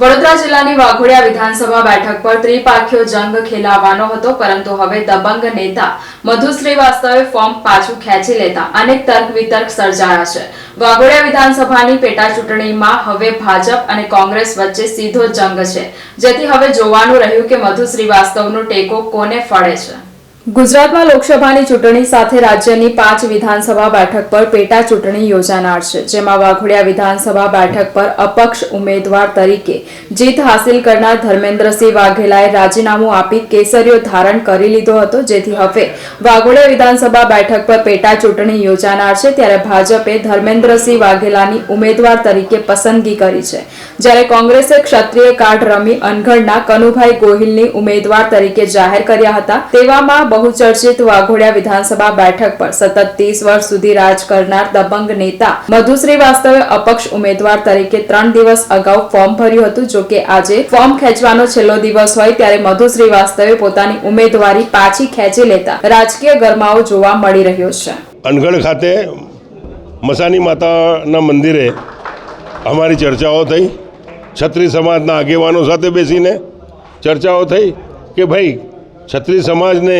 વડોદરા જિલ્લાની વાઘોડિયા વિધાનસભા બેઠક પર ત્રિપાખ્યો જંગ ખેલાવાનો હતો, પરંતુ હવે દબંગ નેતા મધુ શ્રીવાસ્તવે ફોર્મ પાછું ખેંચી લેતા અનેક તર્ક વિતર્ક સર્જાયા છે. વાઘોડિયા વિધાનસભાની પેટા ચૂંટણીમાં હવે ભાજપ અને કોંગ્રેસ વચ્ચે સીધો જંગ છે, જેથી હવે જોવાનું રહ્યું કે મધુ શ્રીવાસ્તવનો ટેકો કોને ફળે છે. ગુજરાતમાં લોકસભાની ચૂંટણી સાથે રાજ્યની પાંચ વિધાનસભા બેઠક પર પેટા ચૂંટણી યોજાનાર છે, જેમાં વાઘોડિયા વિધાનસભા બેઠક પર અપક્ષ ઉમેદવાર તરીકે જીત હાંસિલ કરનાર ધર્મેન્દ્રસિંહ વાઘેલાએ રાજીનામું આપી કેસરીઓ ધારણ કરી લીધો હતો, જેથી હવે વાઘોડિયા વિધાનસભા બેઠક પર પેટા ચૂંટણી યોજાનાર છે, ત્યારે ભાજપે ધર્મેન્દ્રસિંહ વાઘેલાની ઉમેદવાર તરીકે પસંદગી કરી છે. જ્યારે કોંગ્રેસે ક્ષત્રિય કાર્ડ રમી અનગઢના કનુભાઈ ગોહિલની ઉમેદવાર તરીકે જાહેર કર્યા હતા, તેવામાં બહુચર્ચિત વાઘોડિયા વિધાનસભા બેઠક પર સતત ત્રીસ વર્ષ સુધી રાજ કરનાર દબંગ નેતા મધુ શ્રીવાસ્તવે અપક્ષ ઉમેદવાર તરીકે ત્રણ દિવસ અગાઉ ફોર્મ ભર્યું હતું, જો કે આજે ફોર્મ ખેંચવાનો છેલ્લો દિવસ હોય ત્યારે મધુ શ્રીવાસ્તવે પોતાની ઉમેદવારી પાછી ખેંચી લેતા રાજકીય ગરમાવો જોવા મળી રહ્યો છે. અનગઢ ખાતે મસાની માતાના મંદિરે અમારી ચર્ચાઓ થઈ. છત્રી સમાજના આગેવાનો સાથે બેસીને ચર્ચાઓ થઈ કે ભાઈ છત્રી સમાજને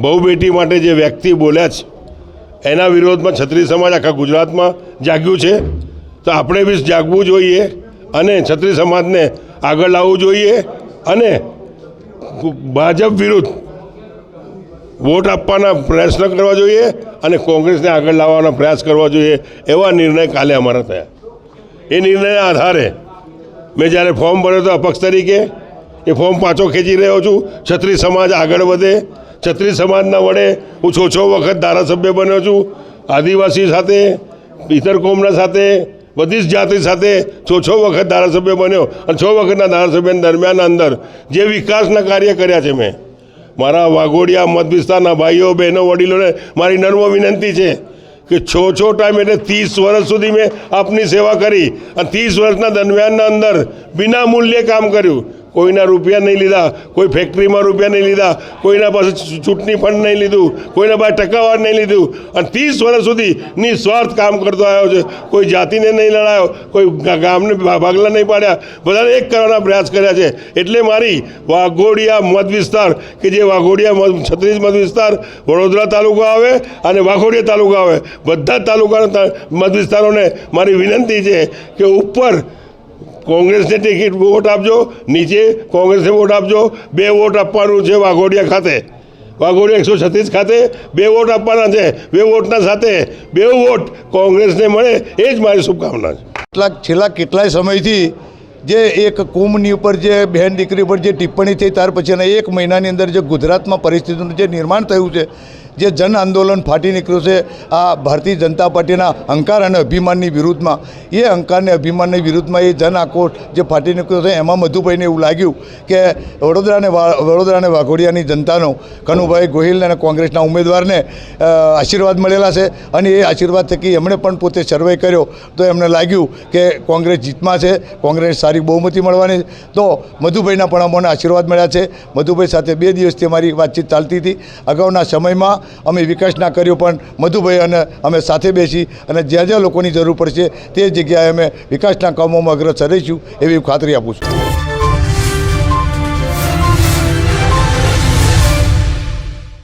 બહુ બેટી માટે જે વ્યક્તિ બોલ્યા છે, એના વિરોધમાં છત્રી સમાજ આખા ગુજરાતમાં જાગ્યું છે. તો આપણે બી જાગવું જોઈએ અને છત્રી સમાજને આગળ લાવવું જોઈએ અને ભાજપ વિરુદ્ધ વોટ આપવાના પ્રયત્ન કરવા જોઈએ અને કોંગ્રેસને આગળ લાવવાનો પ્રયાસ કરવા જોઈએ એવા નિર્ણય કાલે અમારા થયા. એ નિર્ણયના આધારે મેં જ્યારે ફોર્મ ભર્યો હતો અપક્ષ તરીકે એ ફોર્મ પાછો ખેંચી રહ્યો છું. છત્રી સમાજ આગળ વધે. છત્રી સમાજના વડે હું છો છ વખત ધારાસભ્ય બન્યો છું. આદિવાસી સાથે ઇતર કોમના સાથે, બધી જ જાતિ સાથે છો છ વખત ધારાસભ્ય બન્યો અને છ વખતના ધારાસભ્ય દરમિયાન અંદર જે વિકાસના કાર્ય કર્યા છે મેં. મારા વાઘોડિયા મત વિસ્તારના ભાઈઓ, બહેનો, વડીલોને મારી નર્મ વિનંતી છે કે છો છો ટાઈમ એટલે ત્રીસ વર્ષ સુધી મેં આપની સેવા કરી અને ત્રીસ વર્ષના દરમિયાનના અંદર વિના મૂલ્યે કામ કર્યું. કોઈના રૂપિયા નહીં લીધા, કોઈ ફેક્ટરીમાં રૂપિયા નહીં લીધા, કોઈના પાસે ચૂંટણી ફંડ નહીં લીધું, કોઈના પાસે ટકાવાર નહીં લીધું. અને ત્રીસ વર્ષ સુધી નિસ્વાર્થ કામ કરતો આવ્યો છે. કોઈ જાતિને નહીં લડાયો, કોઈ ગામને ભાગલા નહીં પાડ્યા. બધાને એક કરવાના પ્રયાસ કર્યા છે. એટલે મારી વાઘોડિયા મત વિસ્તાર, કે જે વાઘોડિયા છત્રીસ મત વિસ્તાર વડોદરા તાલુકો આવે અને વાઘોડિયા તાલુકો આવે, બધા તાલુકાના મત વિસ્તારોને મારી વિનંતી છે કે ઉપર કોંગ્રેસને ટિકિટ વોટ આપજો, નીચે કોંગ્રેસને વોટ આપજો, બે વોટ આપવાનું છે વાઘોડિયા ખાતે. વાઘોડિયા એકસો છત્રીસ ખાતે બે વોટ આપવાના છે, બે વોટના સાથે બે વોટ કોંગ્રેસને મળે, એ જ મારી શુભકામના છે. કેટલાક છેલ્લા કેટલાય સમયથી જે એક કુંભની ઉપર જે બહેન દીકરી ઉપર જે ટિપ્પણી થઈ, ત્યાર પછીના એક મહિનાની અંદર જે ગુજરાતમાં પરિસ્થિતિનું જે નિર્માણ થયું છે જે જન આંદોલન ફાટી નીકળ્યું છે, આ ભારતીય જનતા પાર્ટીના અહંકાર અને અભિમાનની વિરુદ્ધમાં. એ અહંકારને અભિમાનની વિરુદ્ધમાં એ જન આક્રોશ જે ફાટી નીકળ્યો છે, એમાં મધુભાઈને એવું લાગ્યું કે વડોદરાને વડોદરાને વાઘોડિયાની જનતાનો, કનુભાઈ ગોહિલ અને કોંગ્રેસના ઉમેદવારને આશીર્વાદ મળેલા છે અને એ આશીર્વાદ થકી એમણે પણ પોતે સર્વે કર્યો. તો એમને લાગ્યું કે કોંગ્રેસ જીતમાં છે, કોંગ્રેસ સારી બહુમતી મળવાની તો મધુભાઈના પણ અમને આશીર્વાદ મળ્યા છે. મધુભાઈ સાથે બે દિવસથી અમારી વાતચીત ચાલતી હતી. અગાઉના સમયમાં અમે વિકાસના કર્યો, પણ મધુભાઈ અને અમે સાથે બેસી અને જ્યાં જ્યાં લોકોની જરૂર પડશે તે જગ્યાએ અમે વિકાસના કામોમાં અગ્રસર રહીશું એવી ખાતરી આપું છું.